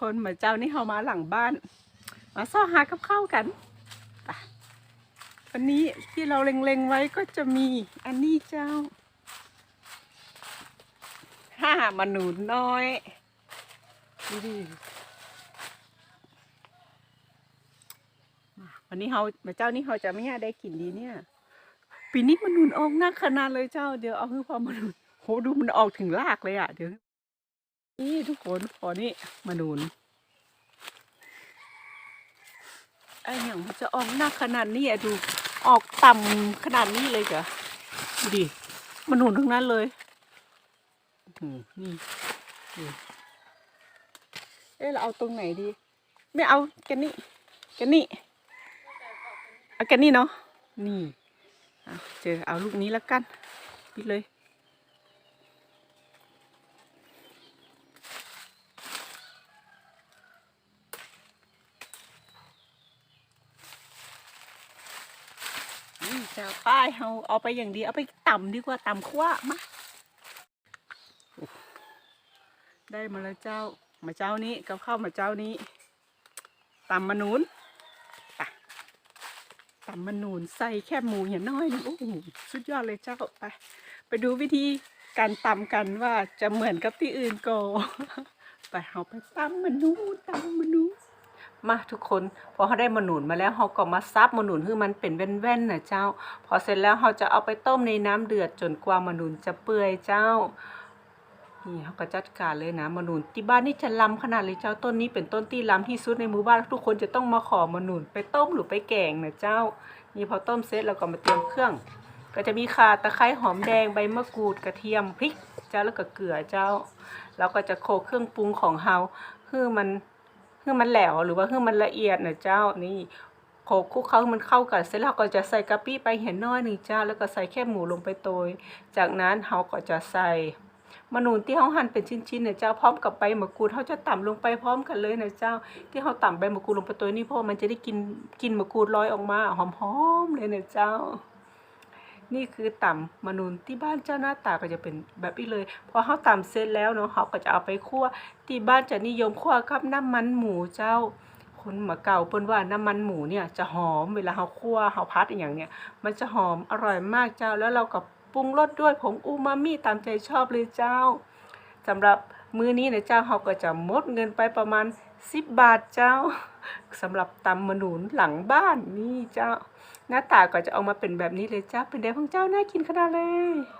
คนเหมือนเจ้านี่เขามาหลังบ้าน มาซ่อหากับข้าวกันวันนี้ที่เราเล็งๆไว้ก็จะมีอันนี้เจ้าห้ามาหนุนน้อยดูดิวันนี้เขามาเจ้านี่เขาจะไม่ได้กินดีเนี่ยปีนี้มันหนุนออกนักขนาดเลยเจ้า เดี๋ยวเอาคือความมันหนุนโหดูมันออกถึงรากเลยอะเดี๋ยว นี่ทุกคนพอนี่มาหนุนไอ้อย่างมันจะออกหนักขนาดนี้อะดูออกต่ำขนาดนี้เลยเหรอดูดิมันหนุนทั้งนั้นเลยนี่เอ๊ะเราเอาตรงไหนดี ไม่เอาแกนี่แกนี่เอาแกนี่เนาะนี่เจอเอาลูกนี้แล้วกันปิดเลย นี่ จะป้ายเอาเอาไปอย่างดีเอาไปต่ำดีกว่าต่ำขั้วมาได้มาแล้วเจ้ามาเจ้านี้กับข้าวมาเจ้านี้ตำมะนูนไปตำมะนูนใส่แค่หมูอย่างน้อยนึงโอ้โหสุดยอดเลยเจ้าไปไปดูวิธีการตำกันว่าจะเหมือนกับที่อื่นก็ไปเอาไปตำมะนูนตำมะนูน มาทุกคนพอเขาได้มะหนุนมาแล้วเขาก็มาซับมะหนุนให้มันเป็นแว่นๆนะเจ้า พอเสร็จแล้วเขาจะเอาไปต้มในน้ำเดือดจนกว่ามะหนุนจะเปื่อยเจ้านี่เขาก็จัดการเลยนะมะหนุนที่บ้านนี่จะล้ำขนาดเลยเจ้าต้นนี้เป็นต้นที่ล้ำที่สุดในหมู่บ้านทุกคนจะต้องมาขอมะหนุนไปต้มหรือไปแกงนะเจ้า นี่พอต้มเสร็จเราก็มาเตรียมเครื่อง ก็จะมีข่าตะไคร้หอมแดงใบมะกรูดกระเทียมพริกเจ้าแล้วก็เกลือเจ้าเราก็จะโขลกเครื่องปรุงของเฮาคือมัน คือมันแหลวหรือว่าคือมันละเอียดนะเจ้านี่โขลกคลุกเคล้ามันเข้ากันเสร็จแล้วก็จะใส่กะปิไปเห็นน้อยหนึ่งเจ้า แล้วก็ใส่แค่หมูลงไปโตย จากนั้นเราก็จะใส่มะนูนที่เขาหั่นเป็นชิ้นๆเนี่ยเจ้าพร้อมกับใบมะกรูดเขาจะต่ำลงไปพร้อมกันเลยนะเจ้า ที่เขาต่ำใบมะกรูดลงไปโตยนี่เพราะมันจะได้กินกินมะกรูดลอยออกมาหอมๆเลยนะเจ้า นี่คือต่ำมะนูนที่บ้านเจ้าหน้าตาก็จะเป็นแบบนี้เลยพอเขาต่ำเสร็จแล้วเนาะเขาก็จะเอาไปคั่วที่บ้านจะนิยมคั่วกับน้ำมันหมูเจ้า คนมาเก่าเปิ้นว่าน้ำมันหมูเนี่ยจะหอมเวลาเราคั่วเราพัดอย่างเนี้ยมันจะหอมอร่อยมากเจ้า แล้วเราก็ปรุงรสด้วยผงอูมามิตามใจชอบเลยเจ้าสำหรับมื้อนี้นะเจ้าเราก็จะมดเงินไปประมาณ10บาทเจ้าสำหรับตำมะหนุนหลังบ้านนี่เจ้า หน้าตาก็จะออกมาเป็นแบบนี้เลยจ้าเป็นแดงของเจ้าน่ากินขนาดเลย